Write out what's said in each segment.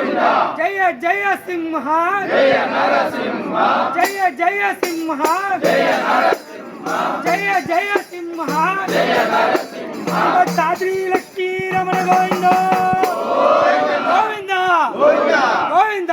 జయ సింహ జయ నరసింహ. జయ జయ సింహ జయ నరసింహ. జయ జయ సింహ జయ నరసింహ. సాద్రి లక్ష్మీ రమణ గోవింద. గోవింద. గోవింద.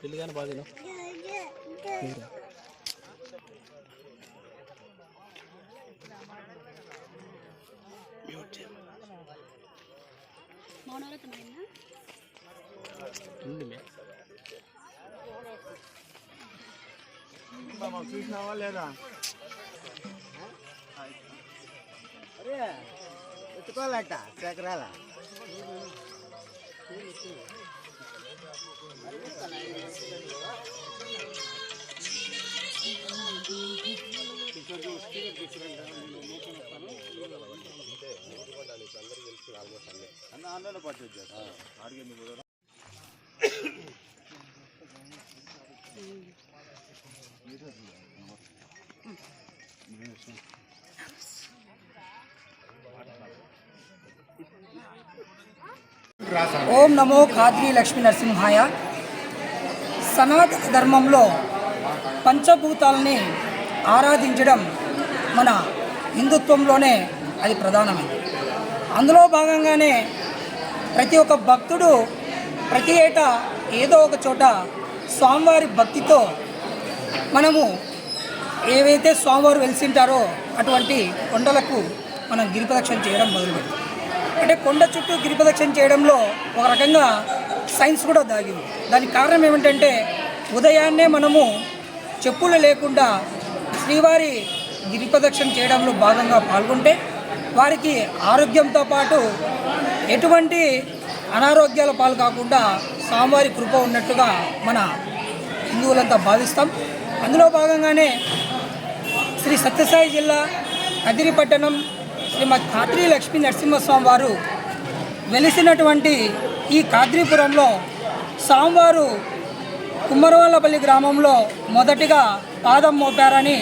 పిల్లిగానే బాధలో చూసినావా లేదా అరే ఎత్తుకోవాలట చక్రాల? ఆన్లైన్లో పట్టు అడిగింది కూడా ఓం నమో ఖాద్రి లక్ష్మీ నరసింహాయ. సనాతన ధర్మంలో పంచభూతాలని ఆరాధించడం మన హిందుత్వంలోనే అది ప్రధానమైంది. అందులో భాగంగానే ప్రతి ఒక్క భక్తుడు ప్రతి ఏటా ఏదో ఒక చోట స్వామివారి భక్తితో మనము ఏవైతే స్వామివారు వెలిసింటారో అటువంటి కొండలకు మనం గిరిప్రదక్షిణ చేయడం మొదలుపెట్టాం. అంటే కొండ చుట్టూ గిరిప్రదక్షిణ చేయడంలో ఒక రకంగా సైన్స్ కూడా దాగింది. దానికి కారణం ఏమిటంటే ఉదయాన్నే మనము చెప్పులు లేకుండా శ్రీవారి గిరిప్రదక్షిణ చేయడంలో భాగంగా పాల్గొంటే వారికి ఆరోగ్యంతో పాటు ఎటువంటి అనారోగ్యాల పాలు కాకుండా స్వామివారి కృప ఉన్నట్టుగా మన హిందువులంతా భావిస్తాం. అందులో భాగంగానే శ్రీ సత్యసాయి జిల్లా కదిరిపట్టణం శ్రీమతి ఖాద్రి లక్ష్మీ నరసింహస్వామి వారు వెలిసినటువంటి ఈ కాద్రీపురంలో స్వామివారు కుమ్మరవల్లపల్లి గ్రామంలో మొదటిగా పాదం మోపారని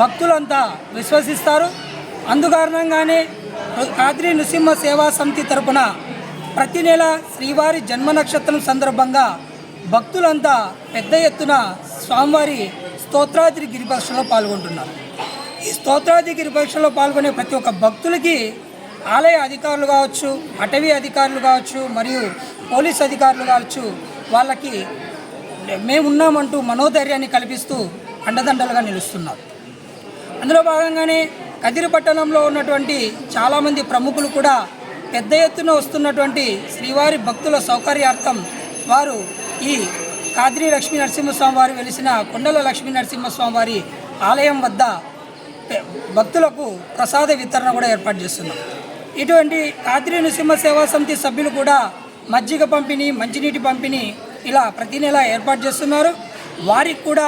భక్తులంతా విశ్వసిస్తారు. అందుకారణంగానే కాద్రి నృసింహ సేవా సమితి తరపున ప్రతి నెల శ్రీవారి జన్మ నక్షత్రం సందర్భంగా భక్తులంతా పెద్ద ఎత్తున స్వామివారి స్తోత్రాద్రి గిరిపక్షలో పాల్గొంటున్నారు. ఈ స్తోత్రాధిగిరి పరీక్షలో పాల్గొనే ప్రతి ఒక్క భక్తులకి ఆలయ అధికారులు కావచ్చు అటవీ అధికారులు కావచ్చు మరియు పోలీస్ అధికారులు కావచ్చు వాళ్ళకి మేమున్నామంటూ మనోధైర్యాన్ని కల్పిస్తూ అండదండలుగా నిలుస్తున్నారు. అందులో భాగంగానే కదిరి పట్టణంలో ఉన్నటువంటి చాలామంది ప్రముఖులు కూడా పెద్ద ఎత్తున వస్తున్నటువంటి శ్రీవారి భక్తుల సౌకర్యార్థం వారు ఈ కాద్రి లక్ష్మీ నరసింహస్వామి వారు వెలిసిన కొండల లక్ష్మీ నరసింహస్వామి వారి ఆలయం వద్ద భక్తులకు ప్రసాద వితరణ కూడా ఏర్పాటు చేస్తున్నాం. ఇటువంటి ఆద్రి నృసింహ సేవా సమితి సభ్యులు కూడా మజ్జిగ పంపిణీ మంచినీటి పంపిణీ ఇలా ప్రతి నెల ఏర్పాటు చేస్తున్నారు. వారికి కూడా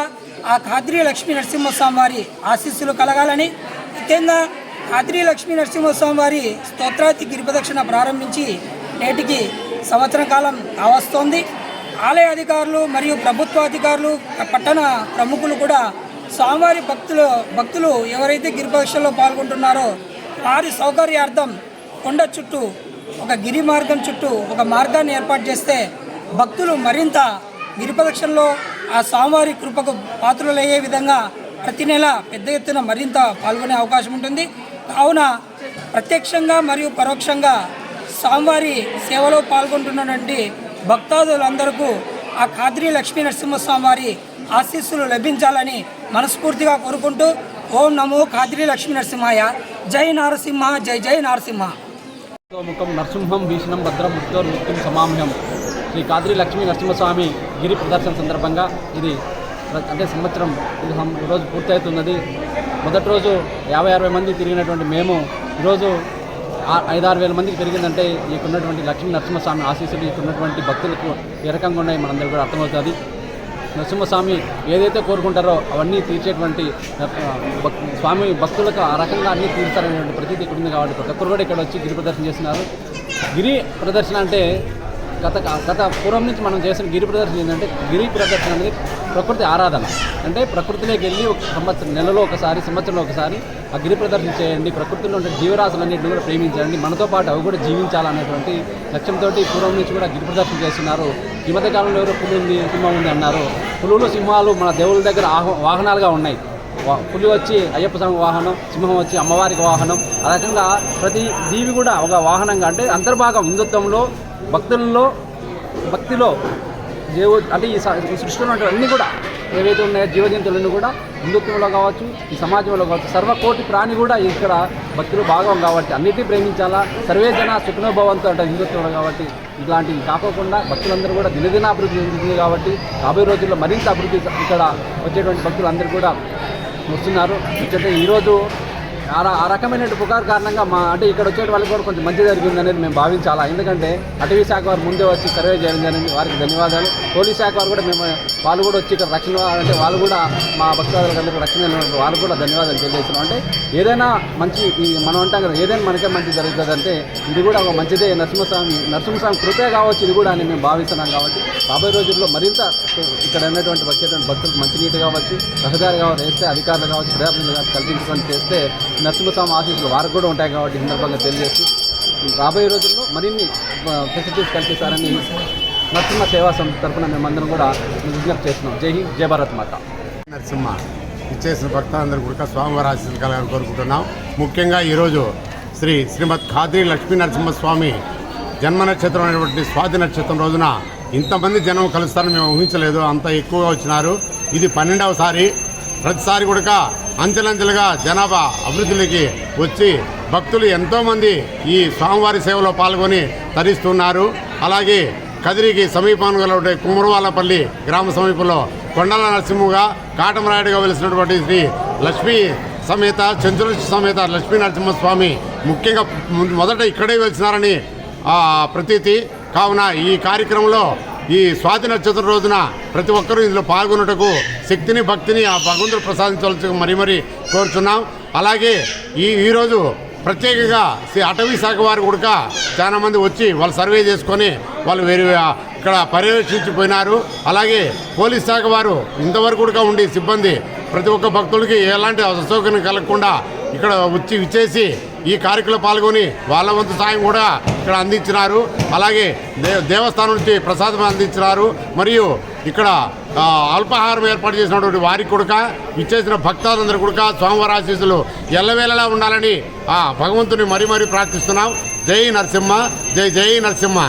ఆ కాద్రి లక్ష్మీ నరసింహస్వామి వారి ఆశీస్సులు కలగాలని ముఖ్యంగా కాద్రి లక్ష్మీ నరసింహస్వామి వారి స్తోత్రాతి గిరిపదక్షిణ ప్రారంభించి నేటికి సంవత్సరం కాలం కావస్తోంది ఆలయ అధికారులు మరియు ప్రభుత్వ అధికారులు పట్టణ ప్రముఖులు కూడా స్వామివారి భక్తులు భక్తులు ఎవరైతే గిరిప్రదక్షిణలో పాల్గొంటున్నారో వారి సౌకర్యార్థం కొండ చుట్టూ ఒక గిరి మార్గం చుట్టూ ఒక మార్గాన్ని ఏర్పాటు చేస్తే భక్తులు మరింత గిరిపక్షంలో ఆ స్వామివారి కృపకు పాత్రలయ్యే విధంగా ప్రతి నెల పెద్ద ఎత్తున మరింత పాల్గొనే అవకాశం ఉంటుంది. కావున ప్రత్యక్షంగా మరియు పరోక్షంగా స్వామివారి సేవలో పాల్గొంటున్నటువంటి భక్తాదులందరికీ ఆ ఖాద్రి లక్ష్మీ నరసింహస్వామి వారి ఆశీస్సులు లభించాలని మనస్ఫూర్తిగా కోరుకుంటూ ఓం నమో కాదిరి లక్ష్మీ నరసింహాయ. జై నరసింహ జై జై నరసింహ. ముఖం నరసింహం భీషణం భద్రం మృత్యోర్ మృత్యుం సమామ్యం. శ్రీ కాదిరి లక్ష్మీ నరసింహస్వామి గిరి ప్రదర్శన సందర్భంగా ఇది అంటే సంవత్సరం ఇది ఈరోజు పూర్తవుతున్నది. మొదటి రోజు యాభై అరవై మంది తిరిగినటువంటి మేము ఈరోజు ఐదారు వేల మందికి పెరిగిందంటే ఈకున్నటువంటి లక్ష్మీ నరసింహస్వామి ఆశీస్సులు ఇక్కడున్నటువంటి భక్తులకు ఏ రకంగా ఉన్నాయి మనందరూ కూడా అర్థమవుతుంది. నరసింహస్వామి ఏదైతే కోరుకుంటారో అవన్నీ తీర్చేటువంటి భక్- స్వామి భక్తులకు ఆ రకంగా అన్నీ తీర్చాలనేటువంటి ప్రతీతి ఇక్కడ ఉంది కాబట్టి ప్రతి ఒక్కరు కూడా ఇక్కడ వచ్చి గిరి ప్రదర్శన చేస్తున్నారు. గిరి ప్రదర్శన అంటే గత గత పూర్వం నుంచి మనం చేసిన గిరి ప్రదర్శన ఏంటంటే గిరి ప్రదర్శన అనేది ప్రకృతి ఆరాధన. అంటే ప్రకృతిలోకి వెళ్ళి ఒక సంవత్సరం నెలలో ఒకసారి సంవత్సరంలో ఒకసారి ఆ గిరి ప్రదర్శన చేయండి ప్రకృతిలో ఉండే జీవరాశులన్నింటిని కూడా ప్రేమించండి మనతో పాటు అవి కూడా జీవించాలనేటువంటి లక్ష్యంతో పూర్వం నుంచి కూడా గిరి ప్రదర్శన చేస్తున్నారు. ఈ మధ్య కాలంలో ఎవరో పులి ఉంది సింహం ఉంది అన్నారు. పులులు సింహాలు మన దేవుళ్ళ దగ్గర ఆహ- వాహనాలుగా ఉన్నాయి. వా- పులి వచ్చి అయ్యప్ప స్వామి వాహనం సింహం వచ్చి అమ్మవారికి వాహనం. ఆ రకంగా ప్రతి జీవి కూడా ఒక వాహనంగా అంటే అంతర్భాగం హిందుత్వంలో భక్తుల్లో భక్తిలో దేవు అంటే ఈ సృష్టిలో అన్నీ కూడా ఏవైతే ఉన్నాయో జీవజంతువులన్నీ కూడా హిందుత్వంలో కావచ్చు ఈ సమాజంలో కావచ్చు సర్వకోటి ప్రాణి కూడా ఇక్కడ భక్తులు భాగం కాబట్టి అన్నిటినీ ప్రేమించాలా? సర్వే జన సుఖనోభవంతో అంటే హిందుత్వంలో కాబట్టి ఇట్లాంటివి కాకోకుండా భక్తులందరూ కూడా దినదిన అభివృద్ధి చెందుతుంది కాబట్టి రాబోయే రోజుల్లో మరింత అభివృద్ధి ఇక్కడ వచ్చేటువంటి భక్తులు అందరూ కూడా వస్తున్నారు. ఎందుకంటే ఈరోజు ఆ ర- ఆ రకమైన పుకారు కారణంగా మా అంటే ఇక్కడ వచ్చే వాళ్ళకి కూడా కొంచెం మంచి జరిగింది అనేది మేము భావించాలా? ఎందుకంటే అటవీ శాఖ వారు ముందే వచ్చి సర్వే చేయడం జరిగింది. వారికి ధన్యవాదాలు. పోలీస్ శాఖ వారు కూడా మేము వాళ్ళు కూడా వచ్చి ఇక్కడ రక్షణ అంటే వాళ్ళు కూడా మా భక్తులందరికీ రక్షణ ఇవ్వడం వాళ్ళు కూడా ధన్యవాదాలు తెలియజేస్తున్నాం. అంటే ఏదైనా మంచి మనం అంటాం కదా ఏదైనా మనకే మంచి జరుగుతుంది అంటే ఇది కూడా ఒక మంచిదే. నరసింహస్వామి నరసింహస్వామి కృపే కావచ్చు ఇది కూడా అని మేము భావిస్తున్నాం కాబట్టి రాబోయే రోజుల్లో మరింత ఇక్కడ ఉన్నటువంటి వచ్చేటువంటి భక్తులకు మంచినీటి కావచ్చు రహదారి కావచ్చు వేస్తే అధికారులు కావచ్చు ప్రజాప్రతినిధులు కావచ్చు కల్పించుకొని చేస్తే నరసింహస్వామి ఆశీస్సులు వారికి కూడా ఉంటాయి కాబట్టి సందర్భంగా తెలియజేస్తూ రాబోయే రోజుల్లో మరిన్ని ఫెసిలిటీస్ కల్పిస్తారని నరసింహ సేవా సంస్థ తరఫున మేమందరం కూడా విజ్ఞప్తి చేస్తున్నాం. జై హింద్ జయ భారత్ మాత. నరసింహ ఇచ్చేసిన భక్తులందరూ కూడా స్వామివారి ఆశీస్సులు కలగాలని కోరుకుంటున్నాం. ముఖ్యంగా ఈరోజు శ్రీ శ్రీమద్ ఖాద్రి లక్ష్మీ నరసింహస్వామి జన్మ నక్షత్రం అనేటువంటి స్వాతి నక్షత్రం రోజున ఇంతమంది జనం కలుస్తారని మేము ఊహించలేదు అంత ఎక్కువగా వచ్చినారు. ఇది పన్నెండవసారి ప్రతిసారి కూడా అంచెలంచెలుగా జనాభా అభివృద్ధిలోకి వచ్చి భక్తులు ఎంతోమంది ఈ స్వామివారి సేవలో పాల్గొని తరిస్తున్నారు. అలాగే కదిరికి సమీపంలో గల కుమరవాలపల్లి గ్రామ సమీపంలో కొండల నరసింహగా కాటమరాయుడుగా వెలిసినటువంటి శ్రీ లక్ష్మీ సమేత చంద్ర సమేత లక్ష్మీ నరసింహస్వామి ముఖ్యంగా మొదట ఇక్కడే వెలిసినారని ఆ, ప్రతీతి. కావున ఈ కార్యక్రమంలో ఈ స్వాతి నక్షత్రం రోజున ప్రతి ఒక్కరూ ఇందులో పాల్గొనుటకు శక్తిని భక్తిని ఆ భగవంతుడు ప్రసాదించవలసి మరీ మరీ కోరుచున్నాం. అలాగే ఈ ఈరోజు ప్రత్యేకంగా శ్రీ అటవీ శాఖ వారు కూడా చాలామంది వచ్చి వాళ్ళు సర్వే చేసుకొని వాళ్ళు వేరే ఇక్కడ పర్యవేక్షించిపోయినారు. అలాగే పోలీస్ శాఖ వారు ఇంతవరకు కూడా ఉండి సిబ్బంది ప్రతి ఒక్క భక్తులకి ఎలాంటి అసౌకర్యం కలగకుండా ఇక్కడ వచ్చి విచ్చేసి ఈ కార్యక్రమంలో పాల్గొని వాళ్ళ వంతు సాయం కూడా ఇక్కడ అందించినారు. అలాగే దే దేవస్థానం నుంచి ప్రసాదం అందించినారు. మరియు ఇక్కడ అల్పాహారం ఏర్పాటు చేసినటువంటి వారికి కొడుక ఇచ్చేసిన భక్తాదందరి కొడుక స్వామివారి ఆశీస్సులు ఎల్లవేళలా ఉండాలని ఆ భగవంతుని మరీ మరీ ప్రార్థిస్తున్నాం. జై నరసింహ జై జై నరసింహ.